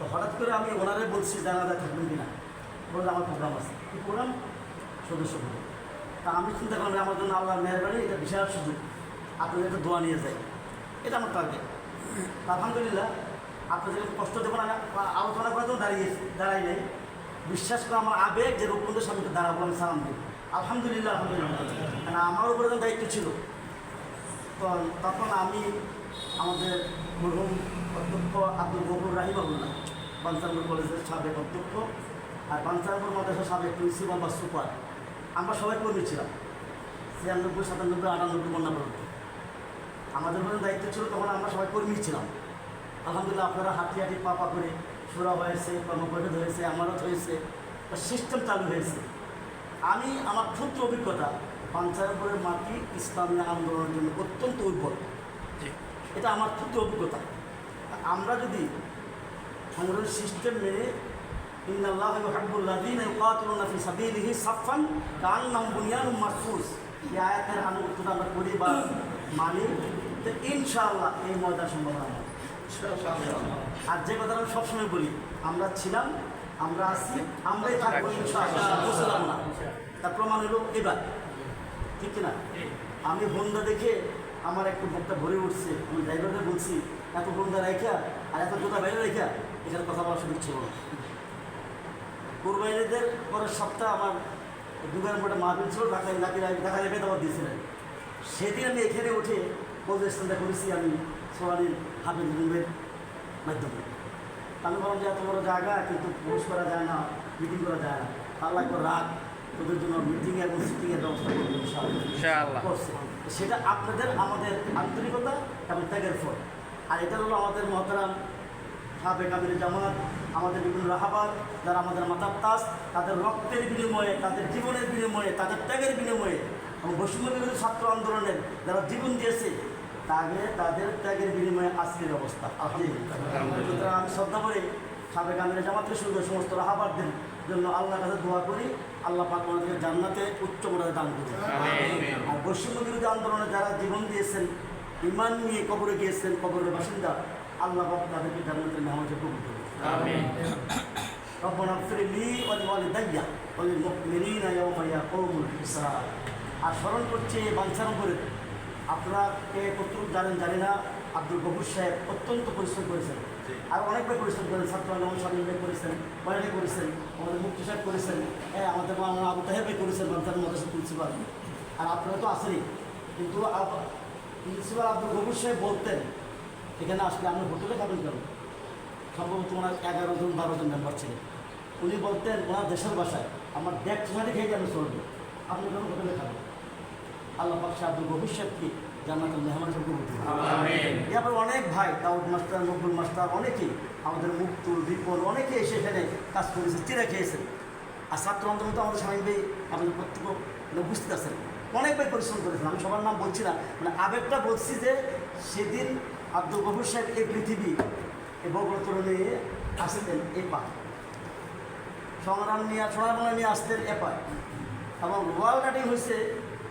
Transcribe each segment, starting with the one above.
তো হঠাৎ করে আমি ওনারে বলছি, জানাজা থাকবেন কিনা? বললে, আমার প্রোগ্রাম আছে। কি প্রোগ্রাম সদস্য প্রোগ্রাম তা আমি চিন্তা করলাম আমার জন্য আল্লাহ মেহরবানি, এটা বিশাল সুযোগ। আপনাদের একটা দোয়া নিয়ে যাই। এটা আমার টার্গেট আলহামদুলিল্লাহ, আপনাদের কষ্ট দেবো না আলোচনা করার জন্য দাঁড়িয়েছি দাঁড়াই নাই। বিশ্বাস করে আমার আবেগ যে রূপবন্ধের সামনে দাঁড়াবো আমি সালাম দিই। আলহামদুলিল্লাহ আলহামদুলিল্লাহ। কারণ আমার উপরে যখন দায়িত্ব ছিল। তো তখন আমি আমাদের মরহুম অধ্যক্ষ আব্দুল গফুর রাহিমাহুল্লাহ বাঞ্চানপুর কলেজের সাবেক অধ্যক্ষ আর বাঞ্চানপুর মাদ্রাসার সাবেক প্রিন্সিপাল বা সুপার। আমরা সবাই কর্মী ছিলাম। ছিয়ানব্বই সাতানব্বই আটানব্বই বন্যা পর্যন্ত। আমাদের উপরে দায়িত্ব ছিল তখন আমরা সবাই কর্মী ছিলাম। আলহামদুলিল্লাহ আপনারা হাঁটি হাঁটি পা পা করে সুরা হয়েছে কর্মপরিষদ হয়েছে আমারত হয়েছে সিস্টেম চালু হয়েছে। আমি আমার ক্ষুদ্র অভিজ্ঞতা পাঞ্চায়তপুরের মাটি ইসলামী আন্দোলনের জন্য অত্যন্ত উর্বর। এটা আমার ক্ষুদ্র অভিজ্ঞতা। আমরা যদি সংগ্রহের সিস্টেম মেনে ইন্নাল্লাহ হাব্বুল্লাযীনা ইউকাতিলুনা ফি সাবিলিহি সাফফান কান্নাহুম বুনিয়ানুম মারসুস। এই আয়াতের আনুগত্যটা আমরা করি বা মানি। তো ইনশাআল্লাহ এই ময়দান সম্ভাবনা আমার আর যে কথা আমি সবসময় বলি আমরা ছিলাম আমরা আছি আমরাই থাকব যাব না। তার প্রমাণ হলো এবার। ঠিক না আমি হোন্ডা দেখে আমার একটু বুকটা ভরে উঠছে। আমি ড্রাইভারকে বলছি এত হোন্ডা রেখা আর এত জোতা বাইরে রেখা এখানে কথা বলার সুযোগ ছিল না। পরের সপ্তাহ আমার দুগার মোটে মাহবিল ছিল ঢাকায় নাকি ঢাকা রেখে দিয়েছিলেন। সেদিন আমি এখানে উঠে পদস্থানটা করেছি আমি সোয়ালির হাবিব মুম্বের মাধ্যমে। আমি বললাম যে এত বড় জায়গা কিন্তু পোস্ট করা যায় না মিটিং করা যায় না। আল্লাহ একবার রাগ ওদের জন্য মিটিং এবং সিটিংয়ের ব্যবস্থা করব ইনশাআল্লাহ। সেটা আপনাদের আমাদের আন্তরিকতা এবং ত্যাগের ফল। আর এটা হলো আমাদের মহতারাম সাবেক আমির জামাত আমাদের বিভিন্ন রাহাবাদ যারা আমাদের মাতাত্তাস তাদের রক্তের বিনিময়ে তাদের জীবনের বিনিময়ে তাদের ত্যাগের বিনিময়ে এবং বৈষম্য বিরোধী ছাত্র আন্দোলনের যারা জীবন দিয়েছে তাদের তাদের ত্যাগের বিনিময়ে আজকের অবস্থা। সুতরাং আমি শ্রদ্ধা করে সাবেক আমির জামাতের সঙ্গে সমস্ত রাহাবাদদের জন্য আল্লাহর কাছে দোয়া করি আল্লাহ পাক জান্নাতে উচ্চ মর্যাদা দান করুন। আর বৈষম্য বিরোধী আন্দোলনে যারা জীবন দিয়েছেন ইমান নিয়ে কবরে গিয়েছেন কবরের বাসিন্দা আল্লাহ পাক তাদেরকে জান্নাতের নামাজে কবুল করুন ربنا اغفر لي ولوالدي وللمؤمنين يوم يقوم الحساب আর স্মরণ করছে বাঞ্ছানো করে আপনারা কে কতটুকু জানেন জানি না আব্দুল গফুর সাহেব অত্যন্ত পরিশ্রম করেছেন আর অনেকবার পরিশ্রম করেন ছাত্র আন্দোলন স্বামী ভাই করেছেন বয়ানি করেছেন আমাদের মুক্তি সাহেব করেছেন হ্যাঁ আমাদের মাওলানা আবু তাহেব ভাই করেছেন বাঞ্ছানো মাদ্রাসা প্রিন্সিপাল আর আপনারা তো আসেনি কিন্তু প্রিন্সিপাল আব্দুল গফুর সাহেব বলতেন এখানে আসলে আপনি হোটেলে খাবেন কেন? সম্ভবত ওনার এগারো জন বারো জন মেম্বার ছিলেন। উনি বলতেন ওনার দেশের ভাষায় আমার দেখ সাথে খেয়ে যাবে চলবে। আপনি কেন হোটেলে খাবেন? আল্লাহ পাকশা আব্দুল ভবিষ্যৎকে জান্নাতুল মেহমান এরপর অনেক ভাই দাউদ মাস্টার মকবুল মাস্টার অনেকেই আমাদের মুক্তুল বিপুল অনেকে এসে এখানে কাজ করেছে চিরা খেয়েছেন। আর ছাত্র আন্দোলন তো আমাদের স্বামী ভাই আমাদের প্রত্যেক উপস্থিত আছেন। অনেক ভাই পরিশ্রম করেছেন। আমি সবার নাম বলছি না মানে আবেগটা বলছি যে সেদিন আব্দুল গফুর সাহেব এই পৃথিবী এই বগ্রতরণে নিয়ে আসতেন এ পা সংগ্রাম নিয়ে সোনারবাংলা নিয়ে আসতেন এ পায় এবং ওয়াল কাটিং হয়েছে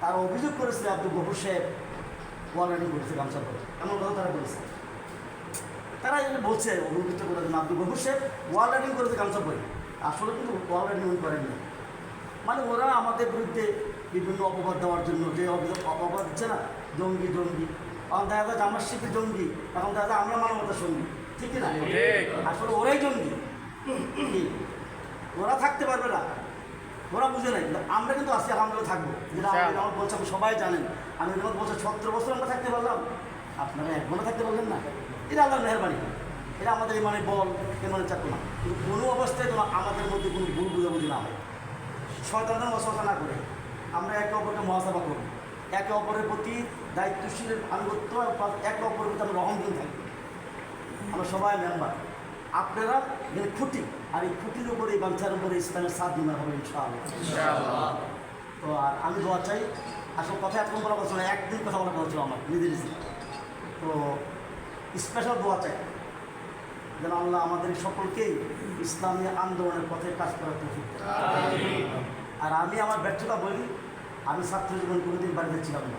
তারা অভিযোগ করেছে আব্দুল গফুর সাহেব ওয়াল রাইডিং করেছে গামছা করে এমন কথা তারা বলেছে। তারা এটা বলছে অভিযুক্ত করে যে আব্দুল গফুর সাহেব ওয়াল রাইডিং করেছে গামছা করে আসলে কিন্তু ওয়াল রাইডিং উনি করেননি। মানে ওরা আমাদের বিরুদ্ধে বিভিন্ন অপবাদ দেওয়ার জন্য যে অপবাদ দিচ্ছে না, জঙ্গি জঙ্গি। এখন দেখা যায় জামার শিল্পী জঙ্গি এখন দেখা যায় আমরা মানবতার সঙ্গী ঠিক না? আসলে ওরাই জঙ্গি। ওরা থাকতে পারবে না। ওরা বুঝে নাই। আমরা কিন্তু আছি আলহামদুলিল্লাহ থাকব। যেটা। আমাদের আমার বলছে সবাই জানেন। আমি যখন বলছে সতেরো বছর আমরা থাকতে পারলাম। আপনারা এক ঘণ্টা থাকতে পারলেন না। এটা আল্লাহর মেহরবানি। এটা আমাদের মানে বল এ মানে চাকু না কিন্তু কোনো অবস্থায় তোমার আমাদের মধ্যে কোনো ভুল বুঝাবুঝি না হয়। শয়তানের মশলা না করে। আমরা একে অপরকে মহাসভা করব। একে অপরের প্রতি দায়িত্বশীলের আনুগত্য একে অপরের প্রতি আমরা রহমদিন থাকি। আমরা সবাই মেম্বার আপনারা এখানে খুঁটি আর এই খুঁটির উপরে এই বাঞ্ছার উপরে ইসলামের সাত দিনের হবে ইনশাআল্লাহ। তো আর আমি দোয়া চাই আসলে কথা এতক্ষণ বলা কথা না, একদিন কথা বলা কথা ছিল আমার নিজের নিজে তো স্পেশাল দোয়া চাই যেন আল্লাহ আমাদের সকলকেই ইসলামী আন্দোলনের পথে কাজ করার তৌফিক আর আমি আমার ব্যর্থতা বলি আমি ছাত্র জীবন কোনোদিন বাড়িতে ছিলাম না।